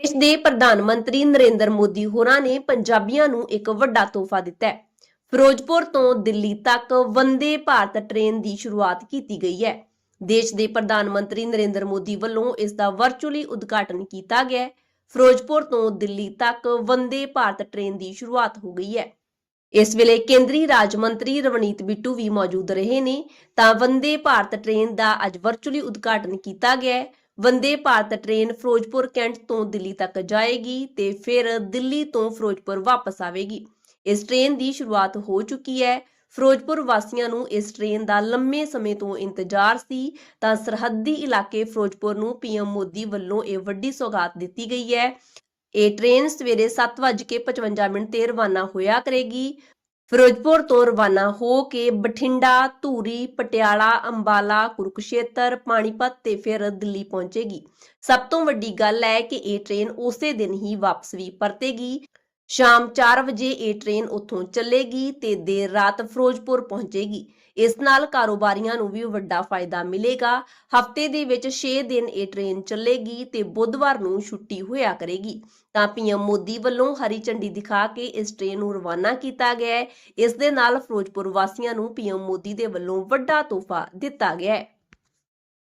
ਦੇਸ਼ ਦੇ ਪ੍ਰਧਾਨ ਮੰਤਰੀ ਨਰਿੰਦਰ ਮੋਦੀ ਹੋਰਾਂ ਨੇ ਪੰਜਾਬੀਆਂ ਨੂੰ ਇੱਕ ਵੱਡਾ ਤੋਹਫਾ ਦਿੱਤਾ ਹੈ। ਫਿਰੋਜ਼ਪੁਰ ਤੋਂ ਦਿੱਲੀ ਤੱਕ ਵੰਦੇ ਭਾਰਤ ਟ੍ਰੇਨ ਦੀ ਸ਼ੁਰੂਆਤ ਕੀਤੀ ਗਈ ਹੈ। ਦੇਸ਼ ਦੇ ਪ੍ਰਧਾਨ ਮੰਤਰੀ ਨਰਿੰਦਰ ਮੋਦੀ ਵੱਲੋਂ ਇਸ ਦਾ ਵਰਚੁਅਲੀ ਉਦਘਾਟਨ ਕੀਤਾ ਗਿਆ ਫਿਰੋਜ਼ਪੁਰ ਤੋਂ ਦਿੱਲੀ ਤੱਕ ਵੰਦੇ ਭਾਰਤ ਟ੍ਰੇਨ ਦੀ ਸ਼ੁਰੂਆਤ ਹੋ ਗਈ ਹੈ। ਇਸ ਵੇਲੇ ਕੇਂਦਰੀ ਰਾਜ ਮੰਤਰੀ ਰਵਨੀਤ ਬਿੱਟੂ ਵੀ ਮੌਜੂਦ ਰਹੇ ਨੇ। ਤਾਂ ਵੰਦੇ ਭਾਰਤ ਟ੍ਰੇਨ ਦਾ ਅੱਜ ਵਰਚੁਅਲੀ ਉਦਘਾਟਨ ਕੀਤਾ ਗਿਆ ਵੰਦੇ ਭਾਰਤ ਟ੍ਰੇਨ ਫਿਰੋਜ਼ਪੁਰ, ਕੈਂਟ ਤੋਂ ਦਿੱਲੀ ਤੱਕ ਜਾਏਗੀ ਤੇ ਫਿਰ ਦਿੱਲੀ ਤੋਂ ਫਿਰੋਜ਼ਪੁਰ ਵਾਪਸ ਆਵੇਗੀ। ਇਸ ਟ੍ਰੇਨ ਦੀ ਸ਼ੁਰੂਆਤ ਹੋ ਚੁੱਕੀ ਹੈ। ਫਿਰੋਜ਼ਪੁਰ ਵਾਸੀਆਂ ਨੂੰ ਇਸ ਟ੍ਰੇਨ ਦਾ ਲੰਮੇ ਸਮੇਂ ਤੋਂ ਇੰਤਜ਼ਾਰ ਸੀ। ਤਾਂ ਸਰਹੱਦੀ ਇਲਾਕੇ ਫਿਰੋਜ਼ਪੁਰ ਨੂੰ ਪੀਐਮ ਮੋਦੀ ਵੱਲੋਂ ਇਹ ਵੱਡੀ ਸੌਗਾਤ ਦਿੱਤੀ ਗਈ ਹੈ। ਇਹ ਟ੍ਰੇਨ ਸਵੇਰੇ 7:55 ਮਿੰਟ ਤੇ ਰਵਾਨਾ ਹੋਇਆ ਕਰੇਗੀ। ਫਿਰੋਜ਼ਪੁਰ ਤੋਂ ਰਵਾਨਾ ਹੋ ਕੇ ਬਠਿੰਡਾ, ਧੂਰੀ, ਪਟਿਆਲਾ, ਅੰਬਾਲਾ, ਕੁਰਕਸ਼ੇਤਰ, ਪਾਣੀਪਤ ਤੇ ਫਿਰ ਦਿੱਲੀ ਪਹੁੰਚੇਗੀ। ਸਭ ਤੋਂ ਵੱਡੀ ਗੱਲ ਹੈ ਕਿ ਇਹ ਟ੍ਰੇਨ ਉਸੇ ਦਿਨ ਹੀ ਵਾਪਸ ਵੀ ਪਰਤੇਗੀ। ਸ਼ਾਮ 4 ਵਜੇ ਇਹ ਟ੍ਰੇਨ ਉੱਥੋਂ ਚੱਲੇਗੀ ਤੇ ਦੇਰ ਰਾਤ ਫਿਰੋਜ਼ਪੁਰ ਪਹੁੰਚੇਗੀ। ਇਸ ਨਾਲ ਕਾਰੋਬਾਰੀਆਂ ਨੂੰ ਵੀ ਵੱਡਾ ਫਾਇਦਾ ਮਿਲੇਗਾ। ਹਫ਼ਤੇ ਦੇ ਵਿੱਚ 6 ਦਿਨ ਇਹ ਟ੍ਰੇਨ ਚੱਲੇਗੀ ਤੇ ਬੁੱਧਵਾਰ ਨੂੰ ਛੁੱਟੀ ਹੋਇਆ ਕਰੇਗੀ। ਤਾਂ ਪੀਐਮ ਮੋਦੀ ਵੱਲੋਂ ਹਰੀ ਝੰਡੀ ਦਿਖਾ ਕੇ ਇਸ ਟ੍ਰੇਨ ਨੂੰ ਰਵਾਨਾ ਕੀਤਾ ਗਿਆ ਹੈ। ਇਸ ਦੇ ਨਾਲ ਫਿਰੋਜ਼ਪੁਰ ਵਾਸੀਆਂ ਨੂੰ ਪੀਐਮ ਮੋਦੀ ਦੇ ਵੱਲੋਂ ਵੱਡਾ ਤੋਹਫਾ ਦਿੱਤਾ ਗਿਆ ਹੈ।